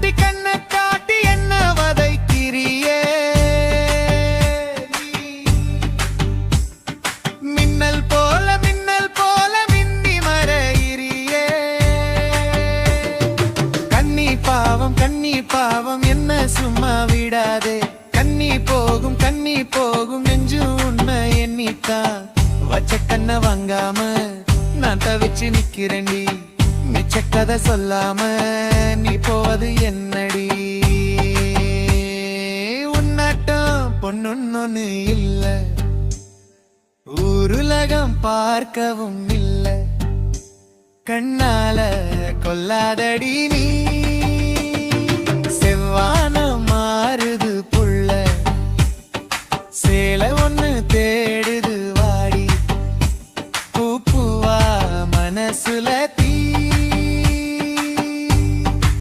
காட்டி கண்ண காட்டி என்ன வதைக்கிறியே? மின்னல் போல மின்னல் போல மின்னி மறையிறியே. கண்ணி பாவம் கண்ணி பாவம் என்ன சும்மா விடாதே. கண்ணி போகும் கண்ணி போகும் நெஞ்சு உண்மை எண்ணித்தான். வச்ச கண்ண வாங்காம நான் தவிச்சு நிக்கிறேன்டி. மிச்ச கதை சொல்லாம கண்ணு இல்ல. ஊருலகம் பார்க்கவும் இல்ல. கண்ணால கொல்லாதடி நீ. செவ்வான மாறுது புள்ள. சேலை ஒண்ணு தேடுது வாடி. பூப்புவா மனசுல